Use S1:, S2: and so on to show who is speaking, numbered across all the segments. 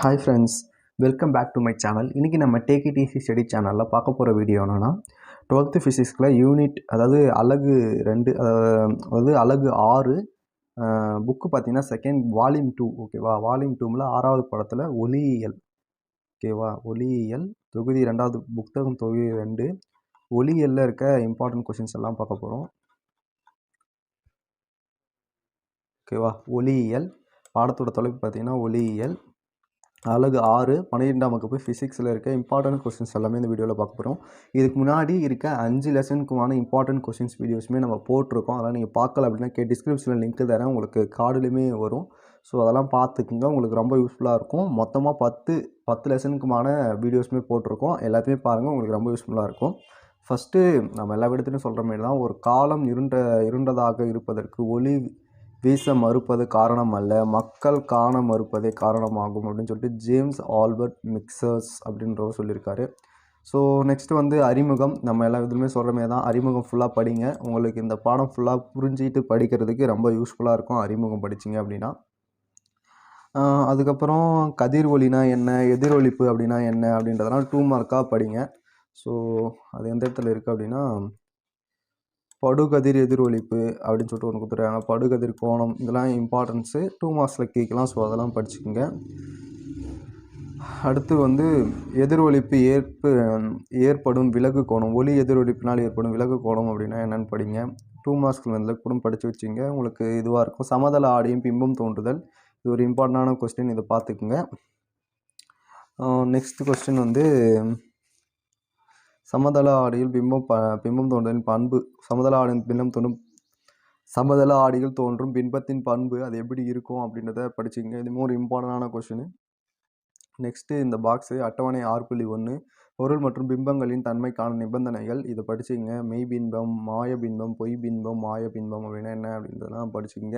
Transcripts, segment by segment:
S1: Hi friends welcome back to my channel இன்றைக்கி நம்ம take it study சேனலில் பார்க்க போகிற வீடியோ என்னென்னா டுவெல்த்து ஃபிசிக்ஸில் யூனிட் அதாவது அலகு ரெண்டு அதாவது அலகு ஆறு புக்கு பார்த்திங்கன்னா செகண்ட் வால்யூம் டூ ஓகேவா வால்யூம் டூவில் ஆறாவது படத்தில் ஒளியியல் ஓகேவா ஒளியியல் தொகுதி ரெண்டாவது புத்தகம் தொகுதி ரெண்டு ஒளியியலில் இருக்க இம்பார்ட்டன்ட் கொஷின்ஸ் எல்லாம் பார்க்க போகிறோம் ஓகேவா ஒளியியல் பாடத்தோட தொலைப்பு பார்த்தீங்கன்னா ஒளியியல் அழகு ஆறு பன்னிரெண்டாம் வகுப்பு ஃபிசிக்ஸில் இருக்க இம்பார்ட்டன்ட் கொஸ்டின்ஸ் எல்லாமே இந்த வீடியோவில் பார்க்க போகிறோம் இதுக்கு முன்னாடி இருக்க அஞ்சு லெசனுக்குமான இம்பார்ட்டன்ட் கொஸ்டின்ஸ் வீடியோஸுமே நம்ம போட்டிருக்கோம். அதெல்லாம் நீங்கள் பார்க்கல அப்படின்னா கே டிஸ்கிரிப்ஷனில் லிங்க் தரேன். உங்களுக்கு கார்டுலையுமே வரும். ஸோ அதெல்லாம் பார்த்துக்குங்க. உங்களுக்கு ரொம்ப யூஸ்ஃபுல்லாக இருக்கும். மொத்தமாக பத்து பத்து லெசனுக்குமான வீடியோஸுமே போட்டிருக்கோம். எல்லாத்தையுமே பாருங்கள் உங்களுக்கு ரொம்ப யூஸ்ஃபுல்லாக இருக்கும். ஃபஸ்ட்டு நம்ம எல்லா இடத்துலையும் சொல்கிற மாதிரி தான் ஒரு காலம் இருண்ட இருண்டதாக இருப்பதற்கு ஒளி வீச மறுப்பது காரணம் அல்ல மக்கள் காண மறுப்பதே காரணமாகும் அப்படின்னு சொல்லிட்டு ஜேம்ஸ் ஆல்பர்ட் மிக்சர்ஸ் அப்படின்றவர் சொல்லியிருக்காரு. ஸோ நெக்ஸ்ட் வந்து அறிமுகம். நம்ம எல்லா இதுலையுமே சொல்கிற மாதிரி தான். அறிமுகம் ஃபுல்லாக படிங்க. உங்களுக்கு இந்த பாடம் ஃபுல்லாக புரிஞ்சிட்டு படிக்கிறதுக்கு ரொம்ப யூஸ்ஃபுல்லாக இருக்கும். அறிமுகம் படிச்சிங்க அப்படின்னா. அதுக்கப்புறம் கதிர் ஒளினா என்ன? எதிரொலிப்பு அப்படின்னா என்ன? அப்படின்றதெல்லாம் டூ மார்க்காக படிங்க. ஸோ அது எந்த இடத்துல இருக்குது அப்படின்னா படுகதிர் எதிரொலிப்பு அப்படின்னு சொல்லிட்டு ஒன்று கொடுத்துருக்காங்க. படுகதிர் கோணம் இதெல்லாம் இம்பார்ட்டன்ஸு டூ மார்க்ஸில் கேட்கலாம் ஸோ அதெல்லாம் படிச்சுக்கோங்க. அடுத்து வந்து எதிரொலிப்பு ஏற்பு ஏற்படும் விலகு கோணம். ஒலி எதிரொலிப்பினால் ஏற்படும் விலகு கோணம் அப்படின்னா என்னென்னு படிங்க. டூ மார்க்ஸில் வந்து கூட படித்து வச்சுங்க உங்களுக்கு இதுவாக இருக்கும். சமதள ஆடியும் பிம்பம் தோன்றுதல். இது ஒரு இம்பார்ட்டண்டான கொஸ்டின் இதை பார்த்துக்குங்க. நெக்ஸ்ட் கொஸ்டின் வந்து சமதள ஆடியில் பிம்பம் ப பிம்பம் தோன்றுதலின் பண்பு சமதள ஆடியின் பிம்பம் தோன்றும் சமதள ஆடியில் தோன்றும் பின்பத்தின் பண்பு அது எப்படி இருக்கும் அப்படின்றத படிச்சுங்க இது மோர் இம்பார்ட்டண்டான கொஸ்டின் நெக்ஸ்ட்டு இந்த பாக்ஸு அட்டவணை ஆறு புள்ளி ஒன்று பொருள் மற்றும் பிம்பங்களின் தன்மைக்கான நிபந்தனைகள். இதை படிச்சுங்க மெய் பின்பம் மாய பின்பம் பொய் பின்பம் மாய பின்பம் அப்படின்னா என்ன அப்படின்றதெல்லாம் படிச்சுங்க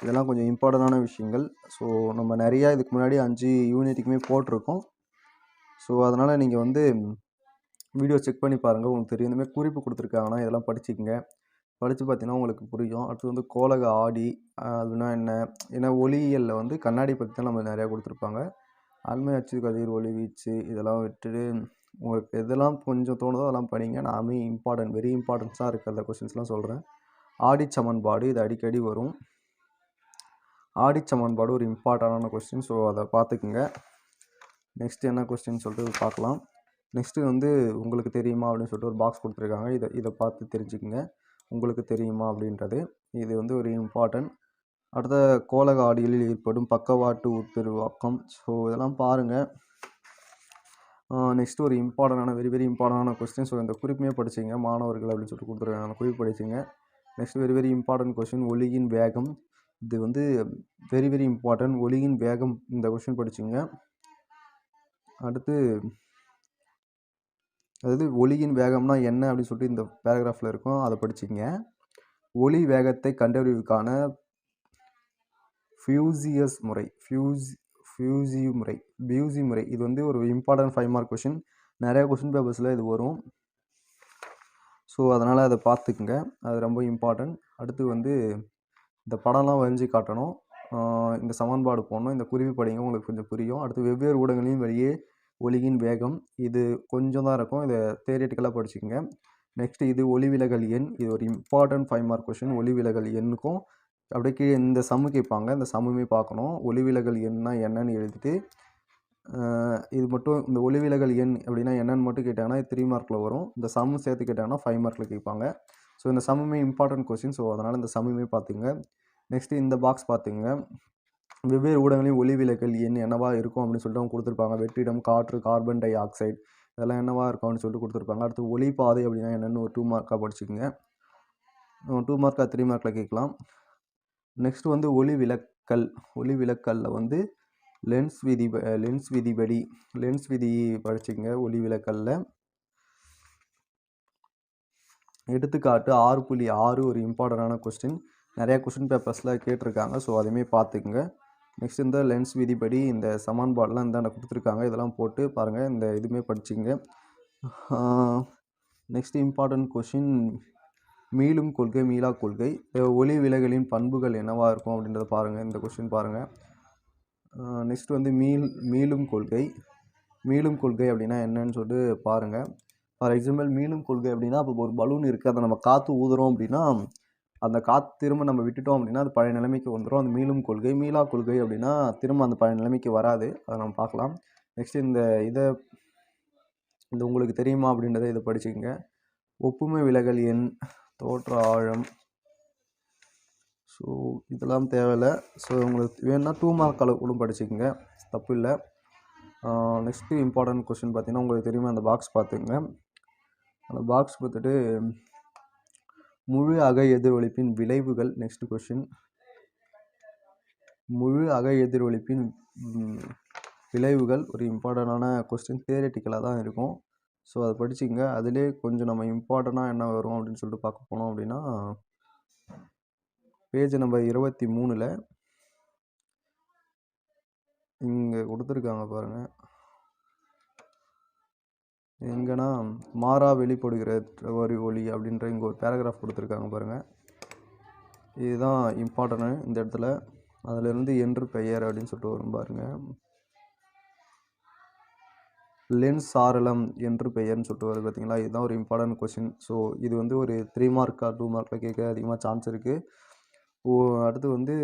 S1: இதெல்லாம் கொஞ்சம் இம்பார்ட்டண்டான விஷயங்கள். ஸோ நம்ம நிறையா இதுக்கு முன்னாடி அஞ்சு யூனிட்டுக்குமே போட்டிருக்கோம். ஸோ அதனால் நீங்கள் வந்து வீடியோ செக் பண்ணி பாருங்கள் உங்களுக்கு தெரியும். இந்தமாதிரி குறிப்பு கொடுத்துருக்காங்கன்னா இதெல்லாம் படிச்சுக்கோங்க. படித்து பார்த்தீங்கன்னா உங்களுக்கு புரியும். அடுத்து வந்து கோலக ஆடி அதுனா என்ன? ஏன்னா ஒளியியலில் வந்து கண்ணாடி பற்றி தான் நம்ம நிறையா கொடுத்துருப்பாங்க. அண்மை அச்சு கதிர் ஒளி வீச்சு இதெல்லாம் விட்டுட்டு உங்களுக்கு எதெல்லாம் கொஞ்சம் தோணுதோ அதெல்லாம் படிங்க. நாமே இம்பார்ட்டன்ட் வெரி இம்பார்ட்டன்ஸாக இருக்கிற கொஸ்டின்ஸ்லாம் சொல்கிறேன் ஆடி சமன்பாடு இது அடிக்கடி வரும். ஆடி சமன்பாடு ஒரு இம்பார்ட்டண்டான கொஸ்டின் ஸோ அதை பார்த்துக்குங்க. நெக்ஸ்ட் என்ன கொஸ்டின் சொல்லிட்டு பார்க்கலாம். நெக்ஸ்ட்டு வந்து உங்களுக்கு தெரியுமா? அப்படின்னு சொல்லிட்டு ஒரு பாக்ஸ் கொடுத்துருக்காங்க. இதை இதை பார்த்து தெரிஞ்சுக்குங்க. உங்களுக்கு தெரியுமா? அப்படின்றது. இது வந்து ஒரு இம்பார்ட்டன்ட் அடுத்த கோலக ஆடிகளில் ஏற்படும் பக்கவாட்டு உட்பெருவாக்கம். ஸோ இதெல்லாம் பாருங்கள் நெக்ஸ்ட் ஒரு இம்பார்ட்டண்டான வெரி வெரி இம்பார்ட்டண்டான கொஸ்டின் ஸோ இந்த குறிப்புமே படிச்சிங்க. மாணவர்கள் அப்படின்னு சொல்லிட்டு கொடுத்துருக்காங்க. அந்த குறிப்பு படிச்சிங்க. Next very very important question ஒளியின் வேகம். இது வந்து வெரி வெரி இம்பார்ட்டன்ட் ஒளியின் வேகம். இந்த கொஸ்டின் படிச்சுங்க. அடுத்து அதாவது ஒளியின் வேகம்னா என்ன அப்படின்னு சொல்லிட்டு இந்த பேராகிராஃபில் இருக்கும். அதை படிச்சிங்க ஒளி வேகத்தை கண்டறிவுக்கான ஃபியூசியஸ் முறை ஃபியூஸ் ஃபியூசி முறை பியூசி முறை. இது வந்து ஒரு இம்பார்ட்டன்ட் ஃபைவ் மார்க் கொஷின் நிறைய கொஷின் பேப்பர்ஸில் இது வரும். ஸோ அதனால் அதை பார்த்துக்குங்க. அது ரொம்ப இம்பார்ட்டன்ட் அடுத்து வந்து இந்த படம்லாம் வரைஞ்சி காட்டணும். இந்த சமன்பாடு போடணும். இந்த குருவி படிங்க உங்களுக்கு கொஞ்சம் புரியும். அடுத்து வெவ்வேறு ஊடகங்களையும் வெளியே ஒளியின் வேகம். இது கொஞ்சம் தான் இருக்கும். இதை தேரியட்டிக்கலாக படிச்சுக்கோங்க. நெக்ஸ்ட் இது ஒளிவிலகல் எண். இது ஒரு இம்பார்ட்டன்ட் ஃபைவ் மார்க் கொஷின் ஒளிவிலகல் எண்ணுக்கும் அப்படியே கீழே இந்த சம்மு கேட்பாங்க இந்த சம்முமே பார்க்கணும். ஒளிவிலகல் எண்ணா என்னன்னு எழுதிட்டு இது மட்டும் இந்த ஒளிவிலகல் எண் அப்படின்னா என்னன்னு மட்டும் கேட்டாங்கன்னா த்ரீ மார்க்கில் வரும். இந்த சம்மு சேர்த்து கேட்டாங்கன்னா ஃபைவ் மார்க்கில் கேட்பாங்க. ஸோ இந்த சம்முமே இம்பார்ட்டன்ட் கொஸ்டின் ஸோ அதனால் இந்த சம்முமே பார்த்துங்க நெக்ஸ்ட்டு இந்த பாக்ஸ் பார்த்துங்க வெவ்வேறு ஊடகங்களின் ஒளிவிலகல் எண் என்னவாக இருக்கும் அப்படின்னு சொல்லிட்டு அவங்க கொடுத்துருப்பாங்க. வெற்றிடம் காற்று கார்பன் டை ஆக்சைடு இதெல்லாம் என்னவாக இருக்கும் அப்படின்னு சொல்லிட்டு கொடுத்துருப்பாங்க. அடுத்து ஒளி பாதை அப்படின்னா என்னென்னு ஒரு டூ மார்க்காக படிச்சுக்கோங்க. டூ மார்க்காக த்ரீ மார்க்கில் கேட்கலாம். நெக்ஸ்ட் வந்து ஒளி விலக்கல். ஒளி விலக்கல்ல வந்து லென்ஸ் விதி லென்ஸ் விதிபடி லென்ஸ் விதி படிச்சுக்கங்க. ஒளி விலக்கல்ல. எடுத்துக்காட்டு ஆறு புள்ளி ஆறு ஒரு இம்பார்ட்டண்டான கொஸ்டின் நிறையா கொஸ்டின் பேப்பர்ஸில் கேட்டிருக்காங்க. ஸோ அதையுமே பார்த்துக்குங்க. நெக்ஸ்ட் இந்த லென்ஸ் விதிப்படி இந்த சமன்பாடெலாம் இந்தாண்ட கொடுத்துருக்காங்க. இதெல்லாம் போட்டு பாருங்கள் இந்த இதுவுமே படிச்சுங்க நெக்ஸ்ட் இம்பார்ட்டன்ட் கொஷின் மீளும் கொள்கை மீளா கொள்கை. ஒளி விலகலின் பண்புகள் என்னவாக இருக்கும் அப்படின்றத பாருங்கள் இந்த கொஷின் பாருங்கள் நெக்ஸ்ட் வந்து மீள் மீளும் கொள்கை. மீளும் கொள்கை அப்படின்னா என்னன்னு சொல்லிட்டு பாருங்கள் ஃபார் எக்ஸாம்பிள் மீளும் கொள்கை அப்படின்னா இப்போ ஒரு பலூன் இருக்குது அதை நம்ம காற்று ஊதுறோம் அப்படின்னா அந்த காற்று திரும்ப நம்ம விட்டுட்டோம் அப்படின்னா அது பழைய நிலைமைக்கு வந்துடும் அந்த மீளும் கொள்கை மீளா கொள்கை அப்படின்னா திரும்ப அந்த பழைய நிலைமைக்கு வராது. அதை நம்ம பார்க்கலாம். நெக்ஸ்ட் இந்த இதை இந்த உங்களுக்கு தெரியுமா அப்படின்றத இதை படிச்சுக்கோங்க. ஒப்புமை விலகல் எண் தோற்ற ஆழம். ஸோ இதெல்லாம் தேவையில்லை. ஸோ உங்களுக்கு வேணுன்னா டூ மார்க் அளவு கூட படிச்சுக்கோங்க. தப்பு இல்லை. நெக்ஸ்ட்டு இம்பார்ட்டன்ட் கொஸ்டின் பார்த்தீங்கன்னா உங்களுக்கு தெரியுமா? அந்த பாக்ஸ் பார்த்துங்க அந்த பாக்ஸ் பார்த்துட்டு முழு அக எதிரொலிப்பின் விளைவுகள் நெக்ஸ்ட் கொஷின் முழு அக எதிரொலிப்பின் விளைவுகள் ஒரு இம்பார்ட்டண்டான கொஸ்டின் தியரட்டிக்கலாக தான் இருக்கும். ஸோ அதை படிச்சுங்க அதிலே கொஞ்சம் நம்ம இம்பார்ட்டண்ட்டாக என்ன வரும் அப்படின்னு சொல்லிட்டு பார்க்க போனோம் அப்படின்னா பேஜ் நம்பர் இருபத்தி மூணில் இங்கே கொடுத்துருக்காங்க பாருங்கள் எங்கன்னா மாறா வெளிப்படுகிற வரி ஒளி அப்படின்ற இங்கே ஒரு பேராகிராஃப் கொடுத்துருக்காங்க பாருங்கள் இதுதான் இம்பார்ட்டனு இந்த இடத்துல. அதிலிருந்து என்று பெயர் அப்படின்னு சொல்லிட்டு வரும் பாருங்கள் லென்ஸ் சாரலம் என்று பெயர்னு சொல்லிட்டு வருது பார்த்தீங்களா இதுதான் ஒரு இம்பார்ட்டன்ட் கொஷின் ஸோ இது வந்து ஒரு த்ரீ மார்க்காக டூ மார்க்கில் கேட்க அதிகமாக சான்ஸ் இருக்குது ஓ அடுத்து வந்து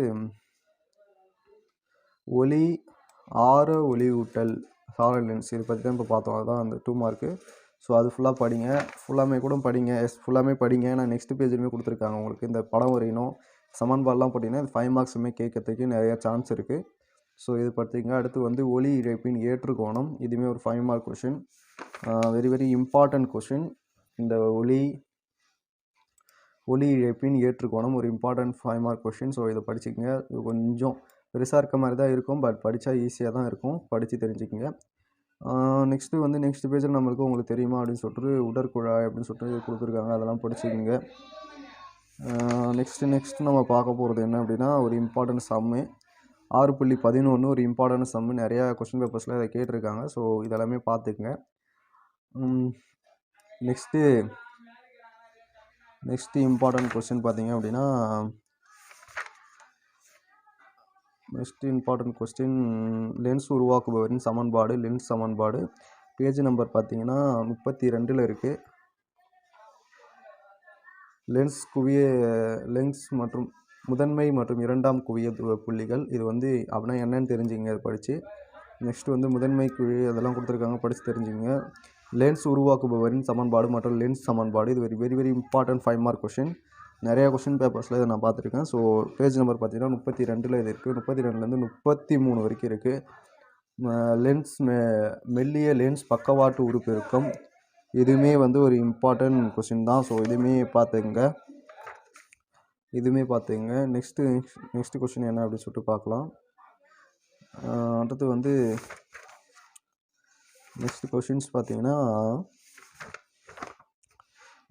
S1: ஒளி ஆர ஒளியூட்டல் சாரல் லென்ஸ் இது பற்றி தான் இப்போ பார்த்தோம். அதுதான் அந்த டூ மார்க்கு ஸோ அது ஃபுல்லாக படிங்க. ஃபுல்லாமே கூட படிங்க. எஸ் ஃபுல்லாமே படிங்க. நான் நெக்ஸ்ட் பேஜ்லையுமே கொடுத்துருக்காங்க உங்களுக்கு. இந்த படம் வரையணும். சமன்பாடுலாம் போட்டிங்கன்னா இது ஃபைவ் மார்க்ஸுமே கேட்கறதுக்கு நிறைய சான்ஸ் இருக்குது ஸோ இது பார்த்திங்க அடுத்து வந்து ஒளி இழப்பின் ஏற்றுக்கோணம். இதுவுமே ஒரு five mark question very very important question இந்த ஒளி ஒளி இழப்பின் ஏற்றுக்கோணம் ஒரு important five mark question so இதை படிச்சுக்கங்க. இது கொஞ்சம் பெருசாக இருக்க மாதிரி தான் இருக்கும். பட் படித்தா ஈஸியாக தான் இருக்கும். படித்து தெரிஞ்சுக்கங்க. நெக்ஸ்ட்டு வந்து நெக்ஸ்ட் பேஜில் நம்மளுக்கு உங்களுக்கு தெரியுமா அப்படின்னு சொல்லிட்டு உடற்குழாய் அப்படின்னு சொல்லிட்டு கொடுத்துருக்காங்க. அதெல்லாம் படிச்சுக்கோங்க. நெக்ஸ்ட்டு நெக்ஸ்ட்டு நம்ம பார்க்க போகிறது என்ன அப்படின்னா ஒரு இம்பார்ட்டன்ட் சம்மு ஆறு புள்ளி பதினொன்று ஒரு இம்பார்ட்டன்ட் சம்மு நிறையா கொஸ்டின் பேப்பர்ஸில் இதை கேட்டிருக்காங்க. ஸோ இதெல்லாமே பார்த்துக்குங்க. நெக்ஸ்ட்டு நெக்ஸ்ட்டு இம்பார்ட்டன்ட் கொஸ்டின் பார்த்தீங்க அப்படின்னா நெக்ஸ்ட் இம்பார்ட்டண்ட் கொஸ்டின் லென்ஸ் உருவாக்குபவரின் சமன்பாடு லென்ஸ் சமன்பாடு. பேஜ் நம்பர் பார்த்தீங்கன்னா முப்பத்தி ரெண்டில் இருக்குது லென்ஸ் குவிய லென்ஸ் மற்றும் முதன்மை மற்றும் இரண்டாம் குவிய புள்ளிகள். இது வந்து அப்படின்னா என்னன்னு தெரிஞ்சுங்க அதை படித்து நெக்ஸ்ட் வந்து முதன்மை குழி அதெல்லாம் கொடுத்துருக்காங்க படித்து தெரிஞ்சுங்க லென்ஸ் உருவாக்குபவரின் சமன்பாடு மற்றும் லென்ஸ் சமன்பாடு. இது very very very important five mark question நிறையா கொஷின் பேப்பர்ஸில் இதை நான் பார்த்துருக்கேன். ஸோ பேஜ் நம்பர் பார்த்தீங்கன்னா முப்பத்தி ரெண்டில் இது இருக்குது முப்பத்தி ரெண்டுலேருந்து முப்பத்தி மூணு வரைக்கும் இருக்குது லென்ஸ் மெ மெல்லிய லென்ஸ் பக்கவாட்டு உறுப்பு இருக்கும். இதுவுமே வந்து ஒரு இம்பார்ட்டன்ட் கொஷின் தான். ஸோ இதுவுமே பார்த்துங்க. இதுவுமே பார்த்துங்க. நெக்ஸ்ட்டு நெக்ஸ்ட் கொஷின் என்ன அப்படின்னு சொல்லிட்டு பார்க்கலாம். அடுத்து வந்து நெக்ஸ்ட் கொஷின்ஸ் பார்த்தீங்கன்னா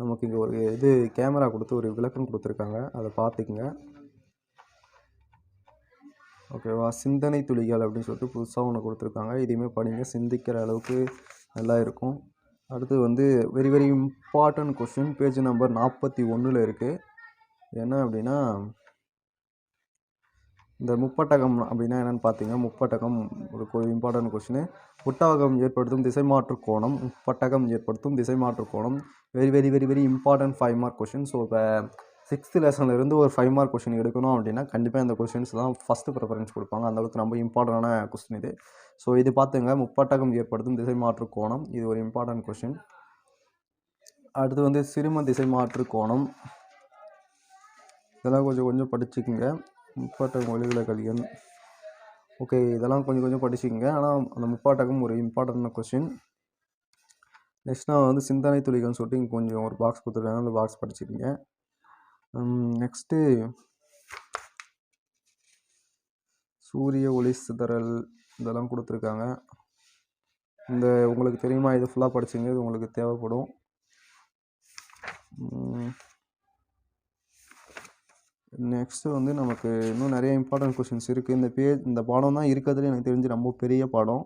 S1: நமக்கு இங்கே ஒரு இது கேமரா கொடுத்து ஒரு விளக்கம் கொடுத்துருக்காங்க. அதை பார்த்துக்குங்க. ஓகேவா? சிந்தனை துளிகள் அப்படின்னு சொல்லிட்டு புதுசாக ஒன்று கொடுத்துருக்காங்க. இதையுமே படிங்க. சிந்திக்கிற அளவுக்கு நல்லா இருக்கும். அடுத்து வந்து very very important question page number நாற்பத்தி ஒன்றில் இருக்குது என்ன அப்படின்னா இந்த முப்பட்டகம் அப்படின்னா என்னென்னு பார்த்தீங்கன்னா முப்பட்டகம் ஒரு இம்பார்ட்டன்ட் கொஷின் புட்டகம் ஏற்படுத்தும் திசை மாற்று கோணம் முப்பட்டகம் ஏற்படுத்தும் திசை மாற்று கோணம். Very very very very important five mark question so இப்போ சிக்ஸ்த்து லெசன்லேருந்து இருந்து ஒரு ஃபைவ் மார்க் கொஷின் எடுக்கணும் அப்படின்னா கண்டிப்பாக இந்த கொஷின்ஸ் தான் ஃபஸ்ட்டு ப்ரிஃபரன்ஸ் கொடுப்பாங்க. அந்தளவுக்கு ரொம்ப இம்பார்ட்டண்டான கொஸ்டின் இது. ஸோ இது பார்த்துங்க. முப்பட்டகம் ஏற்படுத்தும் திசை மாற்று கோணம் இது ஒரு இம்பார்ட்டன்ட் கொஷின் அடுத்து வந்து சிறும திசை மாற்று கோணம். இதெல்லாம் கொஞ்சம் கொஞ்சம் படிச்சுக்குங்க. முப்பாட்டகம் ஒளிவிலகல் எண் ஓகே இதெல்லாம் கொஞ்சம் கொஞ்சம் படிச்சுக்கோங்க. ஆனால் அந்த முப்பாட்டகம் ஒரு இம்பார்ட்டண்டான கொஷின் நெக்ஸ்ட் நான் வந்து சிந்தனை துளிகள்னு சொல்லிட்டு இங்கே கொஞ்சம் ஒரு பாக்ஸ் கொடுத்துருக்காங்க. அந்த பாக்ஸ் படிச்சுக்கங்க. நெக்ஸ்ட்டு சூரிய ஒளி சிதறல் இதெல்லாம் கொடுத்துருக்காங்க. இந்த உங்களுக்கு தெரியுமா? இது ஃபுல்லாக படிச்சுங்க இது உங்களுக்கு தேவைப்படும். நெக்ஸ்ட்டு வந்து நமக்கு இன்னும் நிறைய இம்பார்ட்டன்ட் கொஷின்ஸ் இருக்குது இந்த பே இந்த பாடம் தான் இருக்கிறதுல எனக்கு தெரிஞ்சு ரொம்ப பெரிய பாடம்.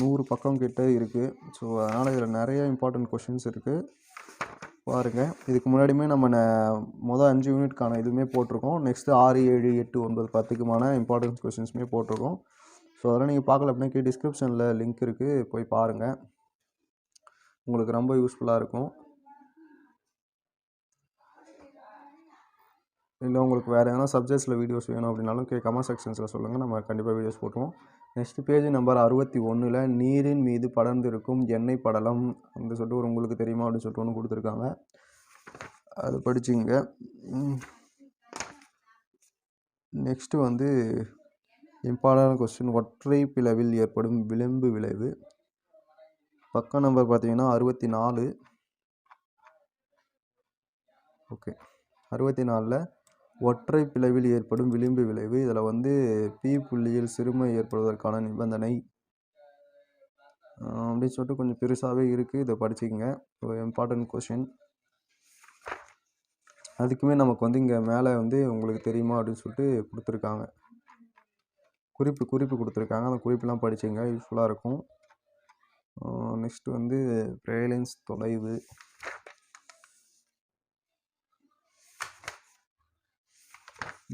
S1: நூறு பக்கம் கிட்ட இருக்குது ஸோ அதனால் இதில் நிறைய இம்பார்ட்டன்ட் கொஷின்ஸ் இருக்குது பாருங்கள் இதுக்கு முன்னாடியுமே நம்ம ந- மொதல் அஞ்சு யூனிட்கான இதுவுமே போட்டிருக்கோம். நெக்ஸ்ட்டு ஆறு ஏழு எட்டு ஒன்பது பத்துக்குமான இம்பார்ட்டன்ஸ் கொஷின்ஸுமே போட்டிருக்கோம். ஸோ அதெல்லாம் நீங்கள் பார்க்கல அப்படின்னா கீழே டிஸ்கிரிப்ஷனில் லிங்க் இருக்குது போய் பாருங்கள் உங்களுக்கு ரொம்ப யூஸ்ஃபுல்லாக இருக்கும். இல்லை உங்களுக்கு வேறு எதனா சப்ஜெக்ட்ஸில் வீடியோஸ் வேணும் அப்படின்னாலும் கே கமெண்ட் செக்ஷன்ஸில் சொல்லுங்கள் நம்ம கண்டிப்பாக வீடியோஸ் போட்டுவோம் நெக்ஸ்ட் பேஜ் நம்பர் அறுபத்தி ஒன்றில் நீரின் மீது படர்ந்திருக்கும் எண்ணெய் படலம் அப்படின்னு சொல்லிட்டு ஒரு உங்களுக்கு தெரியுமா அப்படின்னு சொல்லிட்டு ஒன்று கொடுத்துருக்காங்க. அது படிச்சுங்க நெக்ஸ்ட்டு வந்து இம்பார்ட்டன்ட் கொஸ்டின் ஒற்றை பிளவில் ஏற்படும் விளிம்பு விளைவு. பக்கம் நம்பர் பார்த்தீங்கன்னா அறுபத்தி நாலு. ஓகே அறுபத்தி நாலில் ஒற்றை பிளவில் ஏற்படும் விளிம்பு விளைவு. இதில் வந்து பி புள்ளியில் சிறுமை ஏற்படுவதற்கான நிபந்தனை. அப்படின்னு சொல்லிட்டு கொஞ்சம் பெருசாகவே இருக்குது இதை படிச்சுக்கோங்க. ஒரு இம்பார்ட்டன்ட் கொஷின் அதுக்குமே நமக்கு வந்து இங்கே மேலே வந்து உங்களுக்கு தெரியுமா? அப்படின்னு சொல்லிட்டு கொடுத்துருக்காங்க. குறிப்பு குறிப்பு கொடுத்துருக்காங்க. அந்த குறிப்பெலாம் படிச்சுங்க யூஸ்ஃபுல்லாக இருக்கும். நெக்ஸ்ட் வந்து பிரேலன்ஸ் தொலைவு.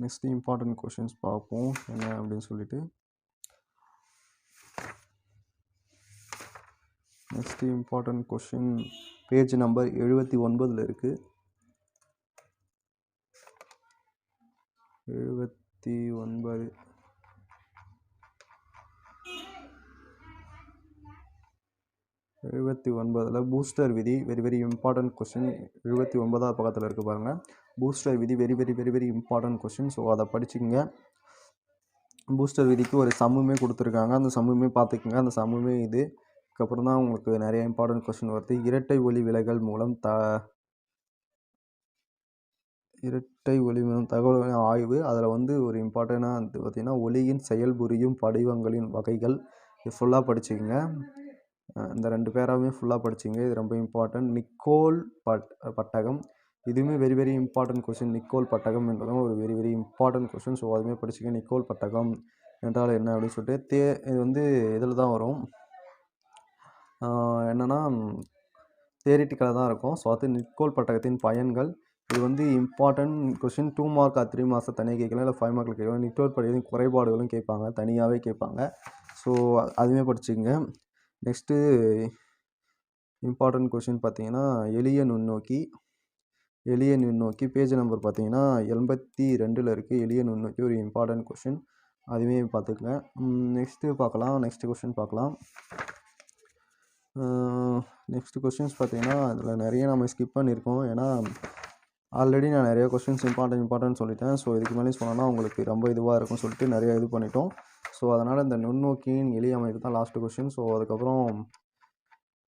S1: நெக்ஸ்ட் இம்பார்ட்டன்ட் கொஷின்ஸ் பார்ப்போம். என்ன அப்படின்னு சொல்லிட்டு. Next important question page number எழுபத்தி ஒன்பதில் இருக்குது எழுபத்தி ஒன்பது. எழுபத்தி ஒன்பதில் பூஸ்டர் விதி. வெரி வெரி இம்பார்ட்டன்ட் கொஷின் எழுபத்தி ஒன்பதாவது பக்கத்தில் இருக்குது பாருங்கள் பூஸ்டர் விதி very very very very important question so அதை படிச்சுக்கோங்க. பூஸ்டர் விதிக்கு ஒரு சம்முமே கொடுத்துருக்காங்க. அந்த சம்முமே பார்த்துக்குங்க. அந்த சம்முமே இது. அதுக்கப்புறம் தான் உங்களுக்கு நிறைய இம்பார்ட்டன்ட் கொஷின் வருது. இரட்டை ஒளி விலகல் மூலம் த இரட்டை ஒளி மூலம் தகவல் ஆய்வு. அதில் வந்து ஒரு இம்பார்ட்டண்டாக வந்து பார்த்திங்கன்னா ஒளியின் செயல்புரியும் படிவங்களின் வகைகள். இது ஃபுல்லாக படிச்சுக்கோங்க. இந்த ரெண்டு பேராமே ஃபுல்லாக படிச்சிங்க இது ரொம்ப இம்பார்ட்டன்ட் நிக்கோல் பட் பட்டகம். இதுவுமே very very important question Nicol பட்டகம் என்பதும் ஒரு very very important question so அதுவுமே படிச்சுக்க நிக்கோல் பட்டகம் என்றால் என்ன அப்படின்னு சொல்லிட்டு தே இது வந்து இதில் தான் வரும். என்னென்னா தேரிட்டிக்கலாக தான் இருக்கும். ஸோ அது நிக்கோல் பட்டகத்தின் பயன்கள். இது வந்து important question two mark three மாதம் தனியாக கேட்கலாம். இல்லை ஃபைவ் மார்க்கில் கேட்கலாம். நிக்கோல் பட்டகத்தின் குறைபாடுகளும் கேட்பாங்க. தனியாகவே கேட்பாங்க. ஸோ அதுவுமே படிச்சுங்க நெக்ஸ்ட்டு இம்பார்ட்டன்ட் கொஷின் பார்த்தீங்கன்னா எளிய நுண்ணோக்கி எளிய நுண்ணோக்கி. பேஜ் நம்பர் பார்த்தீங்கன்னா எண்பத்தி ரெண்டில் இருக்குது எளிய நுண்ணோக்கி ஒரு இம்பார்ட்டன்ட் கொஷின் அதுவே பார்த்துக்கங்க. நெக்ஸ்ட்டு பார்க்கலாம். நெக்ஸ்ட்டு கொஷின் பார்க்கலாம். நெக்ஸ்ட்டு கொஷின்ஸ் பார்த்தீங்கன்னா அதில் நிறைய நம்ம ஸ்கிப் பண்ணியிருக்கோம். ஏன்னா ஆல்ரெடி நான் நிறைய கொஷின்ஸ் இம்பார்ட்டன்ட் இம்பார்ட்டன்ட் சொல்லிட்டேன். ஸோ இதுக்கு மேலே சொன்னோன்னா உங்களுக்கு ரொம்ப இதுவாக இருக்கும்னு சொல்லிட்டு நிறைய இது பண்ணிட்டோம். ஸோ அதனால் இந்த நுண்ணோக்கியின் எளிய அமைப்பு தான் லாஸ்ட்டு கொஷின் ஸோ அதுக்கப்புறம்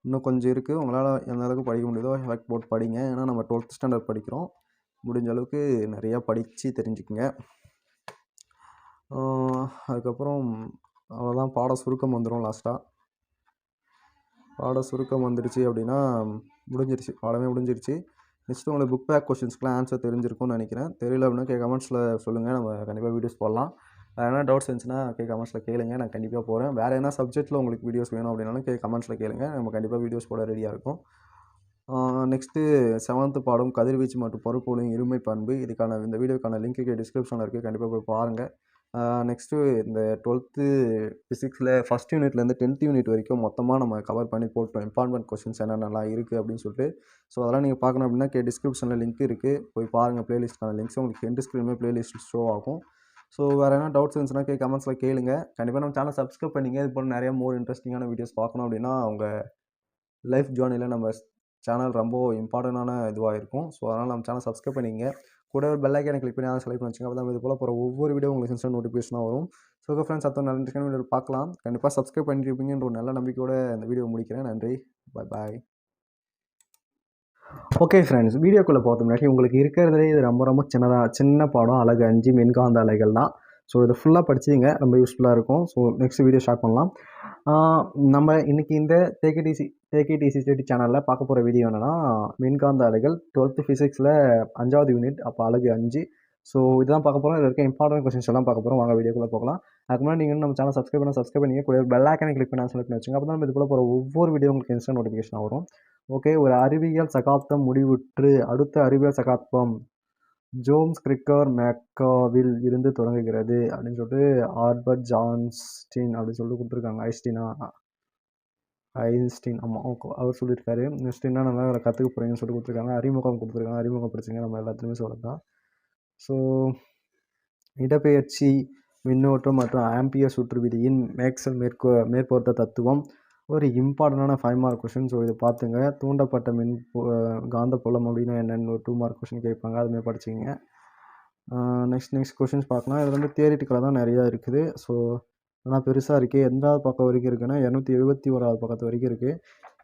S1: இன்னும் கொஞ்சம் இருக்குது உங்களால் எந்த அளவுக்கு படிக்க முடியுதோ எஃபெக்ட் போட்டு படிங்க. ஏன்னா நம்ம டுவெல்த் ஸ்டாண்டர்ட் படிக்கிறோம். முடிஞ்ச அளவுக்கு நிறையா படித்து தெரிஞ்சுக்குங்க. அதுக்கப்புறம் அவ்வளோதான் பாட சுருக்கம் வந்துடும் லாஸ்ட்டாக பாட சுருக்கம் வந்துடுச்சு அப்படின்னா முடிஞ்சிருச்சு. பாடமே முடிஞ்சிருச்சு. நெக்ஸ்ட்டு உங்களுக்கு புக் பேக் கொஷின்ஸ்க்குலாம் ஆன்சர் தெரிஞ்சிருக்கும்னு நினைக்கிறேன். தெரியல அப்படின்னா கே கமெண்ட்ஸில் சொல்லுங்கள் நம்ம கண்டிப்பாக வீடியோஸ் போடலாம். வேறு எதனா டவுட்ஸ் இருந்துச்சுன்னா கே கமெண்ட்ஸில் கேளுங்க. நான் கண்டிப்பாக போகிறேன் வேறு எதனா சப்ஜெக்ட்டில் உங்களுக்கு வீடியோஸ் வேணும் அப்படின்னாலும் கே கமெண்ட்ஸில் கேளுங்க. நம்ம கண்டிப்பாக வீடியோஸ் போட ரெடியாக இருக்கும். நெக்ஸ்ட்டு செவன்த்து பாடம் கதிர்வீச்சு மற்றும் பருப்பொருளின் இருமை பண்பு. இதுக்கான இந்த வீடியோக்கான லிங்க் டிஸ்கிரிப்ஷனில் இருக்குது கண்டிப்பாக போய் பாருங்கள் நெக்ஸ்ட்டு இந்த டுவெல்த்து ஃபிசிக்ஸில் ஃபஸ்ட் யூனிட்லேருந்து டென்த் யூனிட் வரைக்கும் மொத்தமாக நம்ம கவர் பண்ணி போட்டோம். இம்பார்ட்டன்ட் கொஷின்ஸ் என்னென்னலாம் இருக்குது அப்படின்னு சொல்லிட்டு. ஸோ அதெல்லாம் நீங்கள் பார்க்கணும் அப்படின்னா கே டிஸ்கிரிப்ஷனில் லிங்க் இருக்குது போய் பாருங்கள் ப்ளேலிஸ்ட்டான லிங்க்ஸ் உங்களுக்கு எண்ட் ஸ்க்ரீனுமே ப்ளேலிஸ்ட் ஷோ ஆகும். ஸோ வேறு என்ன டவுட்ஸ் இருந்துச்சுன்னா கே கமெண்ட்ஸில் கேளுங்க. கண்டிப்பாக நம்ம சேனல் சப்ஸ்கிரைப் பண்ணிங்க. இது போல் நிறைய மோர் இன்ட்ரெஸ்டிங்கான வீடியோஸ் பார்க்கணும் அப்படின்னா உங்கள் லைஃப் ஜேர்னியில் நம்ம சேனல் ரொம்ப இம்பார்ட்டண்டான இதுவாக இருக்கும். ஸோ அதனால் நம்ம சேனல் சப்ஸ்கிரைப் பண்ணிங்க. கூட ஒரு பெல் எனக்கு கிளிக் பண்ணி அதை செலக்ட் பண்ணிச்சுங்க அப்போ தான் இது போல் போகிற ஒவ்வொரு வீடியோ உங்களுக்கு இன்ஸ்டன்ட் நோட்டிஃபிகேஷனாக வரும். ஸோ ஓகே ஃப்ரெண்ட்ஸ் அத்தனை நல்ல வீடியோ பார்க்கலாம். கண்டிப்பாக சப்ஸ்கிரைப் பண்ணியிருப்பீங்கன்ற ஒரு நல்ல நம்பிக்கையோட இந்த வீடியோ முடிக்கிறேன். நன்றி. பை பாய்
S2: ஓகே ஃப்ரெண்ட்ஸ் வீடியோக்குள்ளே பார்த்த முன்னாடி உங்களுக்கு இருக்கிறதுலே இது ரொம்ப ரொம்ப சின்னதாக சின்ன பாடம் அழகு அஞ்சு மின்காந்த அலைகள் தான். ஸோ இதை ஃபுல்லாக படிச்சிங்க ரொம்ப யூஸ்ஃபுல்லாக இருக்கும். ஸோ நெக்ஸ்ட் வீடியோ ஸ்டார்ட் பண்ணலாம். நம்ம இன்றைக்கி இந்த தேகேடிசி தேகேடிசி ஸ்டடி சேனலில் பார்க்க போகிற வீடியோ என்னென்னா மின்காந்த அலைகள் டுவெல்த்து ஃபிசிக்ஸில் அஞ்சாவது யூனிட் அப்போ அழகு அஞ்சு. ஸோ இதுதான் பார்க்க போகிறோம் இதில் இருக்க இம்பார்ட்டன்ட் கொஸ்டின்ஸ் எல்லாம் பார்க்க போகிறோம் வாங்க வீடியோக்குள்ளே போகலாம். அதுக்கு முன்னாடி நீங்கள் நம்ம சேனல் சப்ஸ்கிரைப் பண்ண சப்ஸ்கிரைப் பண்ணிங்க. கூட பெல் ஐக்கனை கிளிக் பண்ணி செலக்ட் பண்ணி வச்சுங்க அப்போ தான் நம்ம இது போல் போகிற ஒவ்வொரு வீடியோ உங்களுக்கு இன்ஸ்டன்ட் நோட்டிஃபிகேஷன் வரும். ஓகே ஒரு அறிவியல் சகாப்தம் முடிவுற்று அடுத்த அறிவியல் சகாப்தம். ஜோம்ஸ் கிரிக்கர் மேக்காவில் இருந்து தொடங்குகிறது அப்படின்னு சொல்லிட்டு ஆர்பர்ட் ஜான்ஸ்டின் அப்படின்னு சொல்லிட்டு கொடுத்துருக்காங்க ஐஸ்டினா ஐன்ஸ்டீன் ஆமாம் ஓகே அவர் சொல்லியிருக்காரு. நெக்ஸ்ட் என்ன நல்லா கற்றுக்க போகிறீங்கன்னு சொல்லி கொடுத்துருக்காங்க அறிமுகம் கொடுத்துருக்காங்க அறிமுகம் படிச்சுங்க நம்ம எல்லாத்துலேயுமே சொல்லலாம் ஸோ இடப்பெயர்ச்சி மின்னோட்டம் மற்றும் ஆம்பியர் சுற்று விதியின் மேக்சல் மேற்கோ மேற்பொருத்த தத்துவம். ஒரு இம்பார்ட்டண்டான ஃபைவ் மார்க் கொஷின் ஸோ இதை பார்த்துங்க தூண்டப்பட்ட மின் பு- காந்தப்புலம் அப்படின்னா என்னென்னு ஒரு டூ மார்க் கொஷின் கேட்பாங்க. அதுமாதிரி படிச்சிங்க நெக்ஸ்ட் நெக்ஸ்ட் கொஷின்ஸ் பார்க்கலாம் இது வந்து தியரிட்டிக்கலாக தான் நிறையா இருக்குது. ஸோ ஆனால் பெருசாக இருக்குது எந்தாவது பக்கம் வரைக்கும் இருக்குன்னா இரநூத்தி எழுபத்தி ஓராவது பக்கத்து வரைக்கும் இருக்குது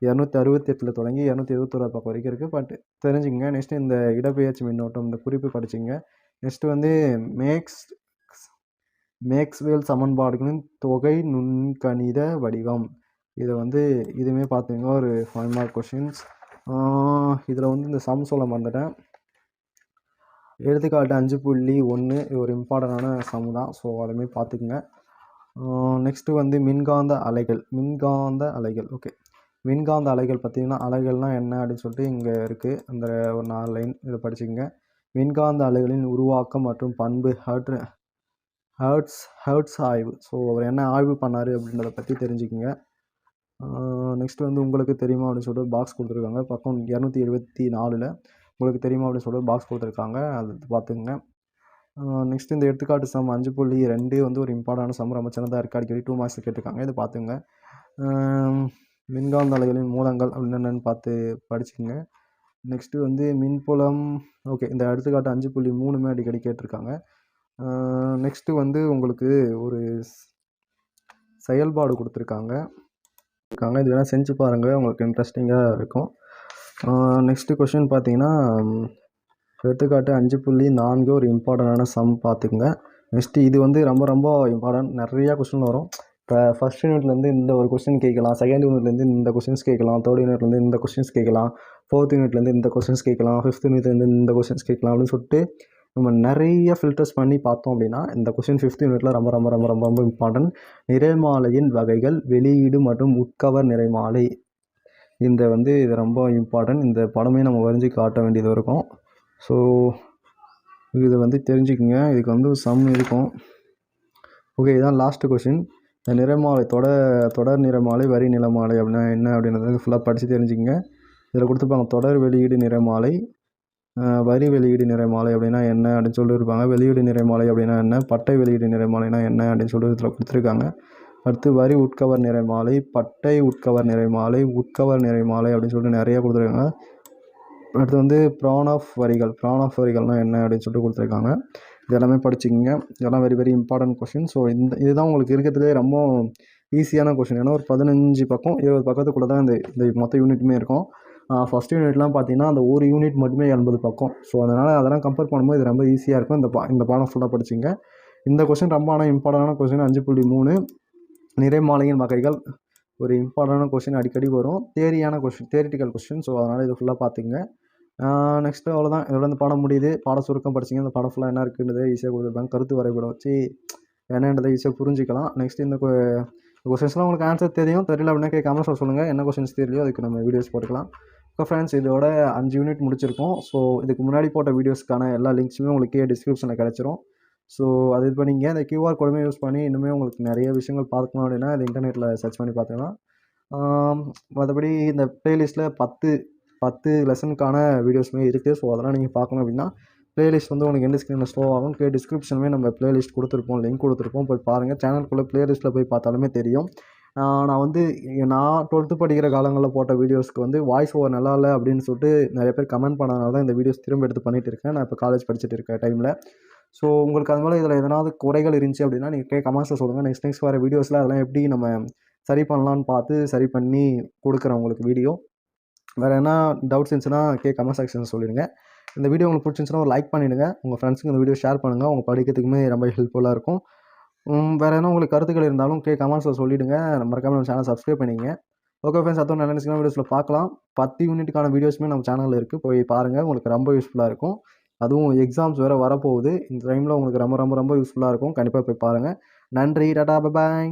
S2: இரநூத்தி அறுபத்தி எட்டில் தொடங்கி இரநூத்தி எழுபத்தோராது பக்கம் வரைக்கும் இருக்குது பட் தெரிஞ்சுங்க நெக்ஸ்ட்டு இந்த இடப்பெயர்ச்சி மின்னோட்டம் இந்த குறிப்பு படிச்சிங்க. நெக்ஸ்ட்டு வந்து மேக்ஸ் மேக்ஸ்வேல் சமன்பாடுகளின் தொகை நுண்கணித வடிவம். இதை வந்து இதுவுமே பார்த்தீங்கன்னா ஒரு ஃபைவ் மார்க் கொஷின்ஸ் இதில் வந்து இந்த சம் சொல்ல மறந்துட்டேன். எடுத்துக்காட்டு அஞ்சு புள்ளி ஒன்று இது ஒரு இம்பார்ட்டண்டான சம் தான். ஸோ அதுமாரி பார்த்துக்குங்க. நெக்ஸ்ட்டு வந்து மின்காந்த அலைகள். மின்காந்த அலைகள். ஓகே மின்காந்த அலைகள் பார்த்திங்கன்னா அலைகள்னால் என்ன அப்படின்னு சொல்லிட்டு இங்கே இருக்குது அந்த ஒரு நாலு லைன் இதை படிச்சுக்கோங்க. மின்காந்த அலைகளின் உருவாக்கம் மற்றும் பண்பு ஹர்ட் ஹர்ட்ஸ் ஹர்ட்ஸ் ஆய்வு. ஸோ அவர் என்ன ஆய்வு பண்ணார் அப்படின்றத பற்றி தெரிஞ்சுக்கோங்க. நெக்ஸ்ட் வந்து உங்களுக்கு தெரியுமா அப்படின்னு சொல்லிட்டு பாக்ஸ் கொடுத்துருக்காங்க. பக்கம் இரநூத்தி எழுபத்தி நாலில் உங்களுக்கு தெரியுமா அப்படின்னு சொல்லிட்டு பாக்ஸ் கொடுத்துருக்காங்க. அது பார்த்துங்க நெக்ஸ்ட் இந்த எடுத்துக்காட்டு சம் அஞ்சு புள்ளி ரெண்டு வந்து ஒரு இம்பார்ட்டான சம். ரொம்ப சின்னதாக இருக்குது அடிக்கடி. டூ மார்க்ஸ் கேட்டிருக்காங்க. இது பார்த்துங்க மின்காந்த அலைகளின் மூலங்கள் அப்படின்னு என்னென்னு பார்த்து படிச்சுங்க நெக்ஸ்ட்டு வந்து மின்புலம். ஓகே இந்த எடுத்துக்காட்டு அஞ்சு புள்ளி மூணுமே அடிக்கடி கேட்டிருக்காங்க. நெக்ஸ்ட்டு வந்து உங்களுக்கு ஒரு செயல்பாடு கொடுத்துருக்காங்க. இருக்காங்க. இது வேணால் செஞ்சு பாருங்கள் உங்களுக்கு இன்ட்ரெஸ்டிங்காக இருக்கும். நெக்ஸ்ட்டு கொஷின் பார்த்தீங்கன்னா எடுத்துக்காட்டு அஞ்சு புள்ளி நான்கு ஒரு இம்பார்ட்டண்டான சம் பார்த்துக்குங்க நெக்ஸ்ட்டு இது வந்து ரொம்ப ரொம்ப இம்பார்ட்டன்ட் நிறையா கொஷின் வரும். இப்போ ஃபஸ்ட் யூனிட்லேருந்து இந்த ஒரு கொஸ்டின் கேட்கலாம். செகண்ட் யூனிட்லேருந்து இந்த கொஸ்டின்ஸ் கேட்கலாம். தேர்ட் யூனிட்லேருந்து இந்த கொஸ்டின்ஸ் கேட்கலாம். ஃபோர்த் யூனிட்லேருந்து இந்த கொஸ்டின்ஸ் கேட்கலாம். ஃபிஃப்த் யூனிட்லேருந்து இந்த கொஸ்டின்ஸ் கேட்கலாம் அப்படின்னு சொல்லிட்டு நம்ம நிறைய ஃபில்டர்ஸ் பண்ணி பார்த்தோம் அப்படின்னா இந்த கொஸ்டின் ஃபிஃப்த் யூனிட்டில் ரொம்ப ரொம்ப ரொம்ப ரொம்ப ரொம்ப இம்பார்ட்டன்ட் நிறைமாலையின் வகைகள் வெளியீடு மற்றும் உட்கவர் நிறைமாலை. இந்த வந்து இது ரொம்ப இம்பார்ட்டன்ட் இந்த படமே நம்ம வரைஞ்சி காட்ட வேண்டியது இருக்கும். ஸோ இதை வந்து தெரிஞ்சுக்கங்க. இதுக்கு வந்து சம் இருக்கும். ஓகே இதான் லாஸ்ட்டு கொஷின் இந்த நிறமாலை தொடர் தொடர் நிறமாலை வரி நிறமாலை அப்படின்னா என்ன அப்படின்றத ஃபுல்லாக படித்து தெரிஞ்சுக்கங்க. இதில் கொடுத்துருப்பாங்க தொடர் வெளியீடு நிறமாலை. வரி வெளியீடு நிறமாலை அப்படின்னா என்ன அப்படின்னு சொல்லியிருப்பாங்க வெளியீடு நிறமாலை அப்படின்னா என்ன? பட்டை வெளியீடு நிறமாலைனா என்ன அப்படின்னு சொல்லி இதில் கொடுத்துருக்காங்க. அடுத்து வரி உட்கவர் நிறைமாலை பட்டை உட்கவர் நிறைமாலை உட்கவர் நிறைமாலை அப்படின்னு சொல்லிட்டு நிறைய கொடுத்துருக்காங்க. அடுத்து வந்து ப்ரான் ஆஃப் வரிகள் ப்ரான் ஆஃப் வரிகள்னால் என்ன அப்படின்னு சொல்லிட்டு கொடுத்துருக்காங்க. இது எல்லாமே படிச்சுக்கங்க. இதெல்லாம் very very important question so இந்த இதுதான் உங்களுக்கு இருக்கிறதுலே ரொம்ப ஈஸியான கொஷின் ஏன்னா ஒரு பதினஞ்சு பக்கம் இருபது பக்கத்துக்குள்ளே தான் இந்த இந்த மொத்த யூனிட்டுமே இருக்கும். ஃபஸ்ட் யூனிட்லாம் பார்த்தீங்கன்னா அந்த ஒரு யூனிட் மட்டுமே எண்பது பக்கம். ஸோ அதனால் அதெல்லாம் கம்பேர் பண்ணும்போது இது ரொம்ப ஈஸியாக இருக்கும். இந்த பா இந்த பாடம் ஃபுல்லாக படிச்சிங்க. இந்த கொஷின் ரொம்ப ஆனால் இம்பார்ட்டண்டான கொஸ்டின் அஞ்சு புள்ளி மூணு. நிறைமாலையின் வகைகள். ஒரு இம்பார்ட்டண்டான கொஸ்டின் அடிக்கடி வரும். தேரியான கொஸ்டின் தேரிட்டிக்கல் கொஷின் ஸோ அதனால் இது ஃபுல்லாக பார்த்துங்க. நெக்ஸ்ட்டு அவ்வளோதான் இதோட இந்த பாடம் முடியுது. பாட சுருக்கம் படிச்சிங்க. இந்த பாடம் ஃபுல்லாக என்ன இருக்குன்றது ஈஸியாக கொடுத்துருப்பாங்க கருத்து வரைபடம் வச்சு என்னன்றதை ஈஸியாக புரிஞ்சிக்கலாம். நெக்ஸ்ட் இந்த கொஸ்டின்ஸ்லாம் உங்களுக்கு ஆன்சர் தெரியும். தெரியல அப்படின்னா கேட்காம சொல்லுங்கள் என்ன கொஸ்டின்ஸ் தெரியலையோ அதுக்கு நம்ம வீடியோஸ் போட்டுக்கலாம். ஓகே ஃப்ரெண்ட்ஸ் இதோட அஞ்சு யூனிட் முடிச்சிருக்கோம். ஸோ இதுக்கு முன்னாடி போட்ட வீடியோஸ்க்கான எல்லா லிங்க்ஸுமே உங்களுக்கு டிஸ்கிரிப்ஷனில் கிடச்சிரும். ஸோ அது இது பண்ணிங்க இந்த கியூஆர் கோடுமே யூஸ் பண்ணி இன்னுமே உங்களுக்கு நிறைய விஷயங்கள் பார்க்கணும் அப்படின்னா அது இன்டர்நெட்டில் சர்ச் பண்ணி பார்த்துக்கலாம். மற்றபடி இந்த ப்ளேலிஸ்ட்டில் பத்து பத்து லெசனுக்கான வீடியோஸுமே இருக்குது ஸோ அதெல்லாம் நீங்கள் பார்க்கணும் அப்படின்னா ப்ளேலிஸ்ட் வந்து உங்களுக்கு எந்த ஸ்க்ரீனில் ஸ்லோ ஆகும் கே டிஸ்கிரிப்ஷனுமே நம்ம ப்ளேலிஸ்ட் கொடுத்துருப்போம் லிங்க் கொடுத்துருப்போம். போய் பாருங்கள் சேனலுக்குள்ளே ப்ளேலிஸ்ட்டில் போய் பார்த்தாலுமே தெரியும். நான் வந்து நான் டுவெல்த்து படிக்கிற காலங்களில் போட்ட வீடியோஸ்க்கு வந்து வாய்ஸ் ஓவர் நல்லா இல்லை அப்படின்னு சொல்லிட்டு நிறைய பேர் கமெண்ட் பண்ணதுனால தான் இந்த வீடியோஸ் திரும்ப எடுத்து பண்ணிட்டு இருக்கேன். நான் இப்போ காலேஜ் படிச்சுட்டு இருக்க டைமில் ஸோ உங்களுக்கு அது மேலே இதில் எதனாவது குறைகள் இருந்துச்சு அப்படின்னா நீங்கள் கே கமெண்ட்ஸில் சொல்லுங்கள் நெக்ஸ்ட் நெக்ஸ்ட் வர வீடியோஸில் அதெல்லாம் எப்படி நம்ம சரி பண்ணலான்னு பார்த்து சரி பண்ணி கொடுக்குறேன் உங்களுக்கு வீடியோ வேறு என்ன டவுட்ஸ் இருந்துச்சுன்னா கே கமெண்ட் செக்ஷன் சொல்லிடுங்க. இந்த வீடியோ உங்களுக்கு பிடிச்சிருந்துச்சுன்னா ஒரு லைக் பண்ணிவிடுங்க உங்கள் ஃப்ரெண்ட்ஸுக்கு இந்த வீடியோ ஷேர் பண்ணுங்கள் உங்கள் படிக்கிறதுக்குமே ரொம்ப ஹெல்ப்ஃபுல்லாக இருக்கும். வேறு என்ன உங்களுக்கு கருத்துக்கள் இருந்தாலும் கே கமெண்ட்ஸில் சொல்லிவிடுங்க மறக்காமல் நம்ம சேனல் சப்ஸ்கிரைப் பண்ணிங்க ஓகே ஃப்ரெண்ட்ஸ் அதுவும் நல்ல நினைச்சிங்கன்னா வீடியோஸில் பார்க்கலாம். பத்து யூனிட்டுக்கான வீடியோஸுமே நம்ம சேனலில் இருக்குது போய் பாருங்கள் உங்களுக்கு ரொம்ப யூஸ்ஃபுல்லாக இருக்கும். அதுவும் எக்ஸாம்ஸ் வேறு வரப்போகுது. இந்த டைமில் உங்களுக்கு ரொம்ப ரொம்ப ரொம்ப யூஸ்ஃபுல்லாக இருக்கும். கண்டிப்பாக போய் பாருங்கள் நன்றி டாடா பாய்